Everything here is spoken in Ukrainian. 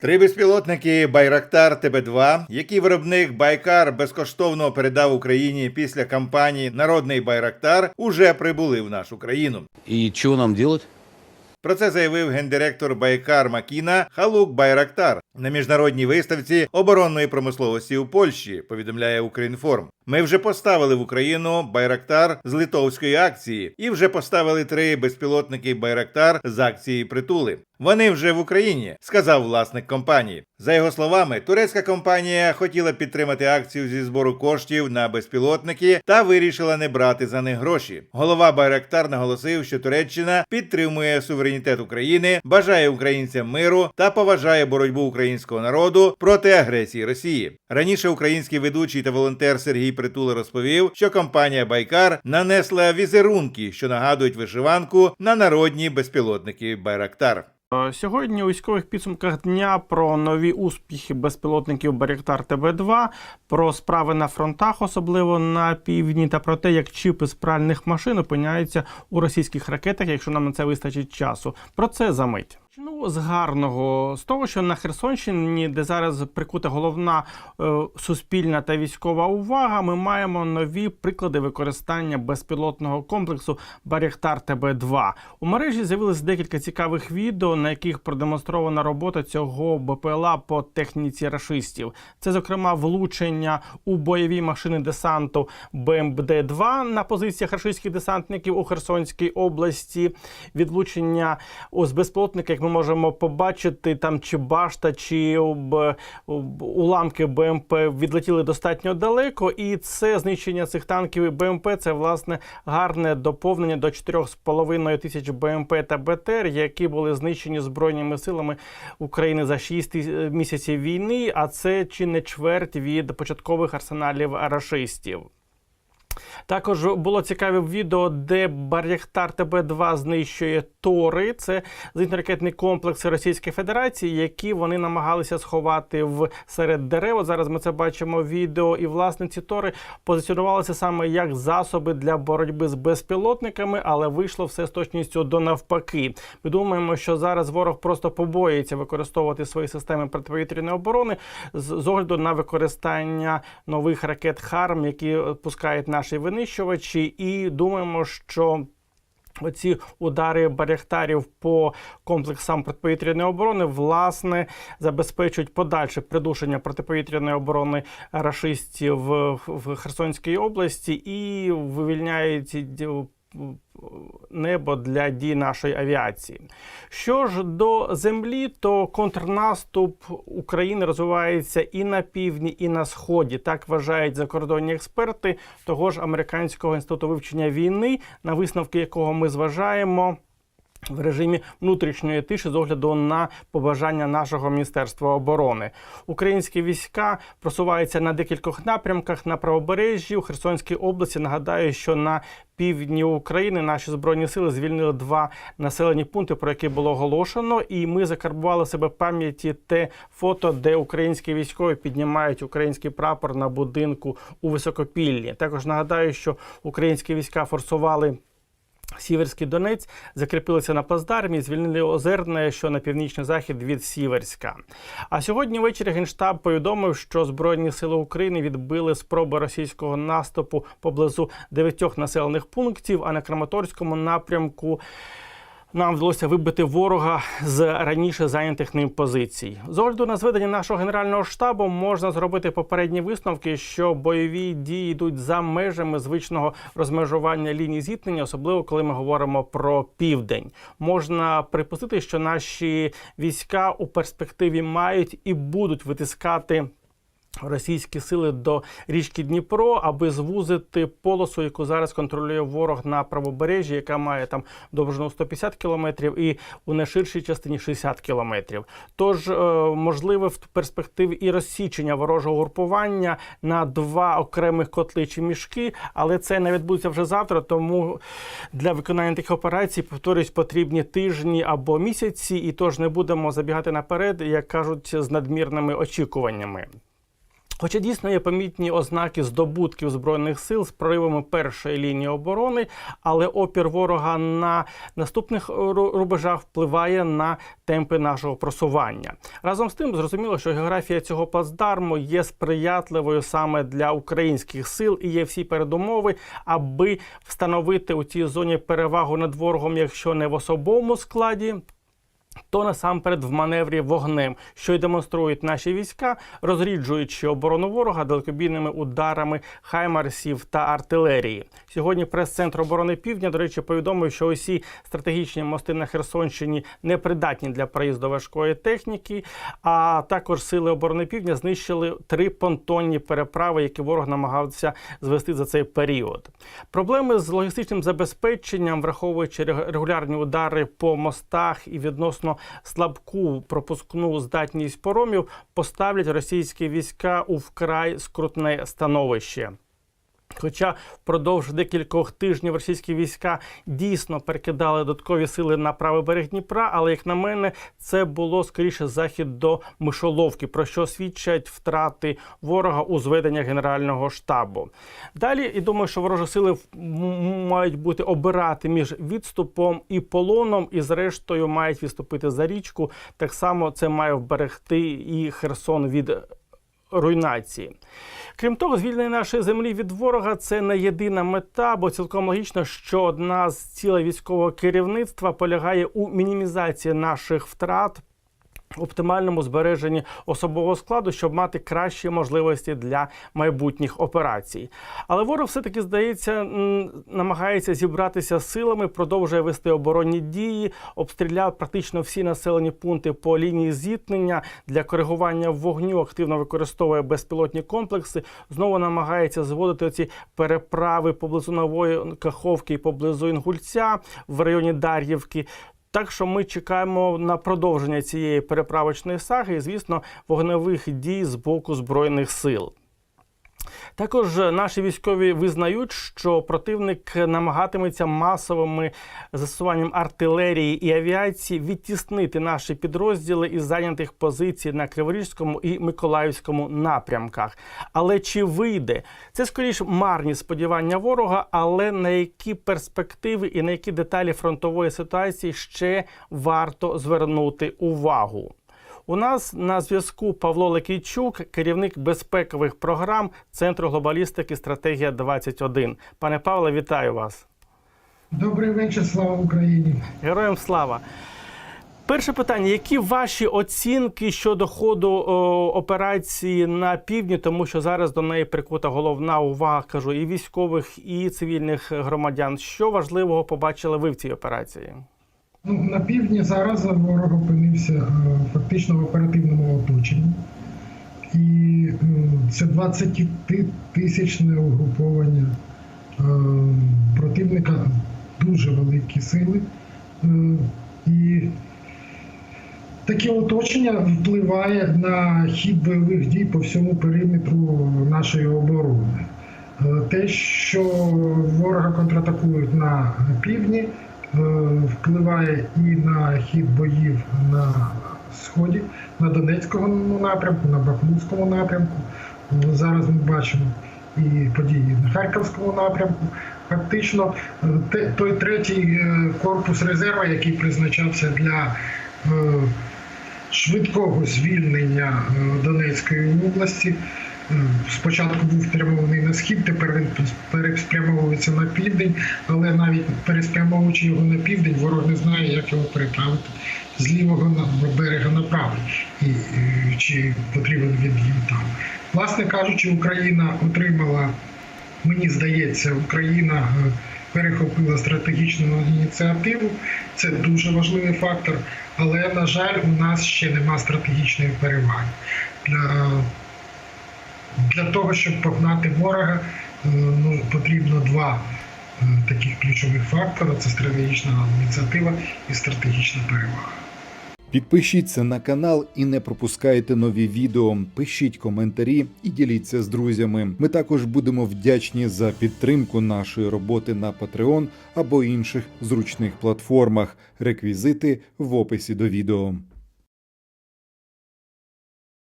Три безпілотники Байрактар ТБ2, які виробник Байкар безкоштовно передав Україні після кампанії Народний Байрактар, уже прибули в нашу країну. И чего нам делать? Про це заявив гендиректор Байкар Макіна Халук Байрактар на міжнародній виставці оборонної промисловості у Польщі. Повідомляє Українформ. Ми вже поставили в Україну Байрактар з литовської акції і вже поставили три безпілотники Байрактар з акції притули. Вони вже в Україні, сказав власник компанії. За його словами, турецька компанія хотіла підтримати акцію зі збору коштів на безпілотники та вирішила не брати за них гроші. Голова Байрактар наголосив, що Туреччина підтримує суверенітет України, бажає українцям миру та поважає боротьбу українського народу проти агресії Росії. Раніше український ведучий та волонтер Сергій Притула розповів, що компанія Байкар нанесла візерунки, що нагадують вишиванку на народні безпілотники Байрактар. Е, Сьогодні у військових підсумках дня про нові успіхи безпілотників Баріктар ТБ2, про справи на фронтах, особливо на півдні, та про те, як чіпи з пральних машин опиняються у російських ракетах, якщо нам на це вистачить часу. Про це за мить. Ну, з гарного, з того, що на Херсонщині, де зараз прикута головна е, суспільна та військова увага, ми маємо нові приклади використання безпілотного комплексу Баріхтар ТБ2. У мережі з'явилось декілька цікавих відео, на яких продемонстрована робота цього БПЛА по техніці рашистів. Це, зокрема, влучення у бойові машини десанту БМБД-2 на позиціях рашистських десантників у Херсонській області, відлучення ось безпілотника, як ми можемо побачити, там чи башта, чи уламки БМП відлетіли достатньо далеко, і це знищення цих танків і БМП це власне гарне доповнення до 4,5 тисяч БМП та БТР, які були знищені збройними силами України за 6 місяців війни. А це чи не чверть від початкових арсеналів рашистів. Також було цікаве відео, де Бар'яхтар ТБ-2 знищує Тори. Це зенітно-ракетний комплекс Російської Федерації, які вони намагалися сховати в серед дерев. Зараз ми це бачимо відео. І власне ці тори позиціонувалися саме як засоби для боротьби з безпілотниками, але вийшло все з точністю до навпаки. Ми думаємо, що зараз ворог просто побоїться використовувати свої системи протиповітряної оборони з, огляду на використання нових ракет ХАРМ, які пускають наші винищувачі, і думаємо, що. Оці удари баряхтарів по комплексам протиповітряної оборони власне забезпечують подальше придушення протиповітряної оборони рашистів в, Херсонській області і вивільняють небо для дій нашої авіації. Що ж до землі, то контрнаступ України розвивається і на півдні, і на сході. Так вважають закордонні експерти того ж американського інституту вивчення війни, на висновки якого ми зважаємо. В режимі внутрішньої тиші з огляду на побажання нашого міністерства оборони українські війська просуваються на декількох напрямках на правобережжі у Херсонській області. Нагадаю, що на півдні України наші збройні сили звільнили два населені пункти, про які було оголошено, і ми закарбували себе в пам'яті те фото, де українські військові піднімають український прапор на будинку у високопіллі. Також нагадаю, що українські війська форсували. Сіверський Донець закріпилися на плацдармі, звільнили Озерне, що на північний захід від Сіверська. А сьогодні ввечері Генштаб повідомив, що Збройні сили України відбили спроби російського наступу поблизу дев'ятьох населених пунктів. А на Краматорському напрямку нам вдалося вибити ворога з раніше зайнятих ним позицій. З огляду на зведення нашого генерального штабу можна зробити попередні висновки, що бойові дії йдуть за межами звичного розмежування лінії зіткнення, особливо коли ми говоримо про південь. Можна припустити, що наші війська у перспективі мають і будуть витискати. Російські сили до річки Дніпро, аби звузити полосу, яку зараз контролює ворог на правобережжі, яка має там довжину 150 кілометрів, і у найширшій частині 60 кілометрів. Тож е, можливе в перспективі і розсічення ворожого групування на два окремих котли чи мішки, але це не відбудеться вже завтра. Тому для виконання таких операцій повторюсь, потрібні тижні або місяці, і тож не будемо забігати наперед, як кажуть, з надмірними очікуваннями. Хоча дійсно є помітні ознаки здобутків збройних сил з проривами першої лінії оборони, але опір ворога на наступних рубежах впливає на темпи нашого просування. Разом з тим, зрозуміло, що географія цього плацдарму є сприятливою саме для українських сил і є всі передумови, аби встановити у цій зоні перевагу над ворогом, якщо не в особовому складі, то насамперед в маневрі вогнем, що й демонструють наші війська, розріджуючи оборону ворога далекобійними ударами хаймарсів та артилерії. Сьогодні прес-центр оборони Півдня, до речі, повідомив, що усі стратегічні мости на Херсонщині не придатні для проїзду важкої техніки. А також сили оборони Півдня знищили три понтонні переправи, які ворог намагався звести за цей період. Проблеми з логістичним забезпеченням, враховуючи регулярні удари по мостах і відносно слабку пропускну здатність поромів, поставлять російські війська у вкрай скрутне становище. Хоча впродовж декількох тижнів російські війська дійсно перекидали додаткові сили на правий берег Дніпра, але як на мене, це було скоріше захід до мишоловки, про що свідчать втрати ворога у зведення генерального штабу. Далі і думаю, що ворожі сили мають бути обирати між відступом і полоном, і зрештою мають відступити за річку. Так само це має вберегти і Херсон від руйнації. Крім того, звільнення нашої землі від ворога це не єдина мета, бо цілком логічно, що одна з цілей військового керівництва полягає у мінімізації наших втрат. Оптимальному збереженні особового складу, щоб мати кращі можливості для майбутніх операцій. Але ворог все-таки здається, намагається зібратися силами, продовжує вести оборонні дії, обстріляв практично всі населені пункти по лінії зіткнення для коригування вогню. Активно використовує безпілотні комплекси. Знову намагається зводити оці переправи поблизу нової Каховки і поблизу Інгульця в районі Дар'ївки. Так що ми чекаємо на продовження цієї переправочної саги і, звісно, вогневих дій з боку збройних сил. Також наші військові визнають, що противник намагатиметься масовими застосуванням артилерії і авіації відтіснити наші підрозділи із зайнятих позицій на Криворізькому і Миколаївському напрямках. Але чи вийде? Це скоріш марні сподівання ворога, але на які перспективи і на які деталі фронтової ситуації ще варто звернути увагу? У нас на зв'язку Павло Лекійчук, керівник безпекових програм Центру глобалістики Стратегія 21 Пане Павле, вітаю вас. Добрий вечір, слава Україні. Героям слава. Перше питання: які ваші оцінки щодо ходу о, операції на півдні, тому що зараз до неї прикута головна увага, кажу, і військових, і цивільних громадян. Що важливого побачили ви в цій операції? Ну, на півдні зараз ворог опинився е, фактично в оперативному оточенні. І е, це 20-тисячне угруповання е, противника, дуже великі сили. І таке оточення впливає на хід бойових дій по всьому периметру нашої оборони. Те, що ворога контратакують на півдні, впливає і на хід боїв на сході, на Донецькому напрямку, на Бахмутському напрямку. Е, Зараз ми бачимо і події на Харківському напрямку. Фактично, е, той третій е, корпус резерву, який призначався для е, швидкого звільнення е, Донецької області. Е, Спочатку був спрямований на схід, тепер він переспрямовується на південь, але навіть переспрямовуючи його на південь, ворог не знає, як його переправити з лівого берега на правий, і е, чи потрібен він їм там. Власне кажучи, Україна отримала, мені здається, Україна е, перехопила стратегічну ініціативу. Це дуже важливий фактор, але на жаль, у нас ще нема стратегічної переваги. Для, для того, щоб погнати ворога, ну, потрібно два е, таких ключових фактора: це стратегічна ініціатива і стратегічна перевага. Підпишіться на канал і не пропускайте нові відео. Пишіть коментарі і діліться з друзями. Ми також будемо вдячні за підтримку нашої роботи на Patreon або інших зручних платформах. Реквізити в описі до відео.